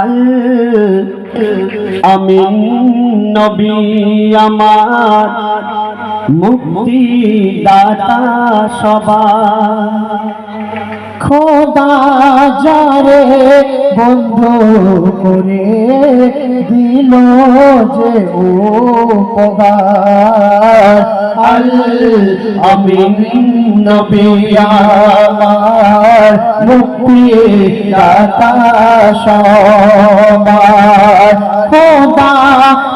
আল আমি নবী আমার মুক্তি দাতা সবার। খোদা যারে বন্ধ করে দিল যে ও পগার আল আমিন নবী আমার, মুক্তি দাতা সবার। খোদা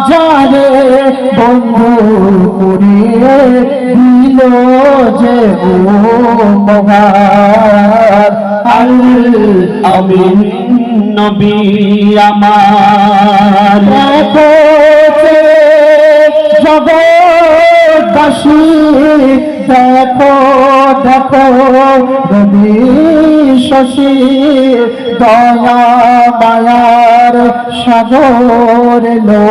যারে বন্ধ করে দিল যে মহার আল নবী আমার। জগৎবাসী দেখো দেখো রবি শশী, দয়া মায়ার সাগর লো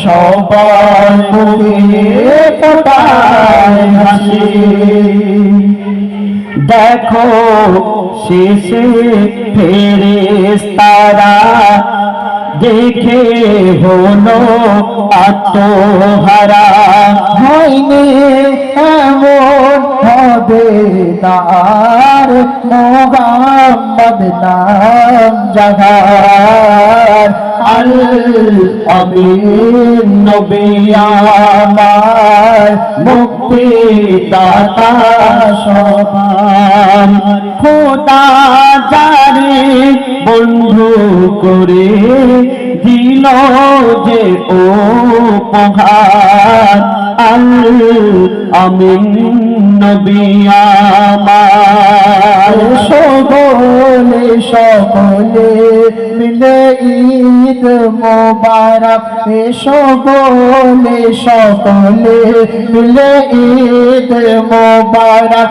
সবার মুখে ফোটায় হাসি। দেখো শেষে ফেরেস্তারা দেখে হলো আত্মহারা। হয়নি এমন হবে তার মোহাম্মদ নাম জাগার আল আমিন নবী আমার মুক্তি দাতা সবার। খোদা জারে বন্ধু করে দিল যে ও পহার আল আমিন নবী আমার। সকলে সকলে মিলে মোবারক সকলে সকলে মিলে ঈদ মোবারক।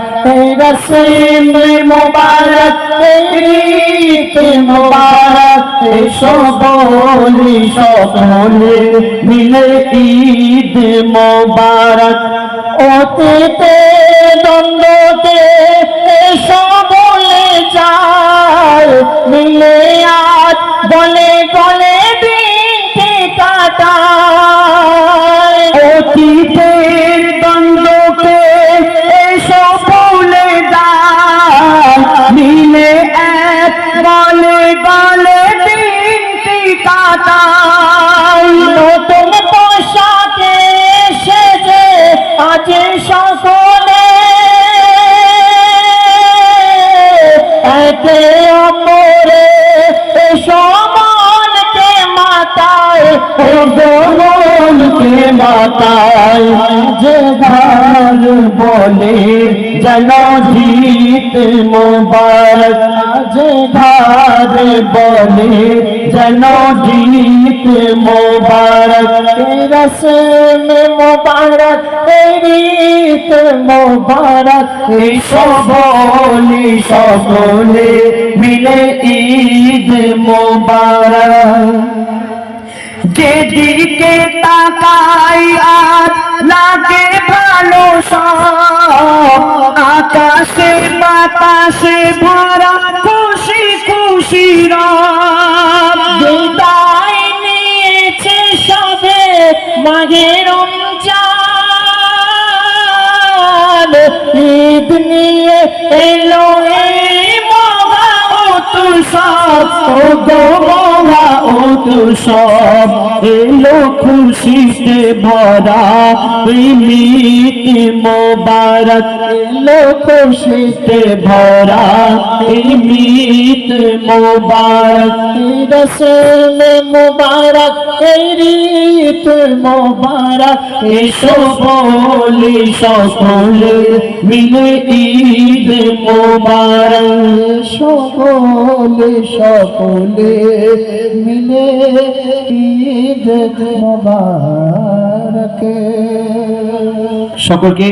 রসিম মোবারক ঈদ মোবারক। সকলে সকলে মিলে ঈদ মোবারক। অতীতে দ্বন্দ্বতে সকলে যায় মিলে আজ বলে সমানকে মাতায়, যে ঘর বলে যেন জিত মোবারক, যে ঘর বলে যেন জিত মোবারক রসম মোবারক রিত মোবারক সকলে সকলে মিলে ঈদ মোবারক। যেদিকে তাকাই আর লাগে ভালো সব, আকাশে বাতাসে ভরা খুশি খুশি বিদায় নিয়েছে সবে মাঘে রমজান। ঈদ নিয়ে এলো এই মহা ও গো মহা উৎসব এলো খুশিতে ভরা প্রীতি মোবারক। এলো খুশিতে ভরা প্রীত মোবারক। রসম মোবারক রীত মোবারক। এসো বলি সকলে মিলে ঈদ মোবারক। সকলে সকলে মিলে ঈদ মোবারক। সকলকে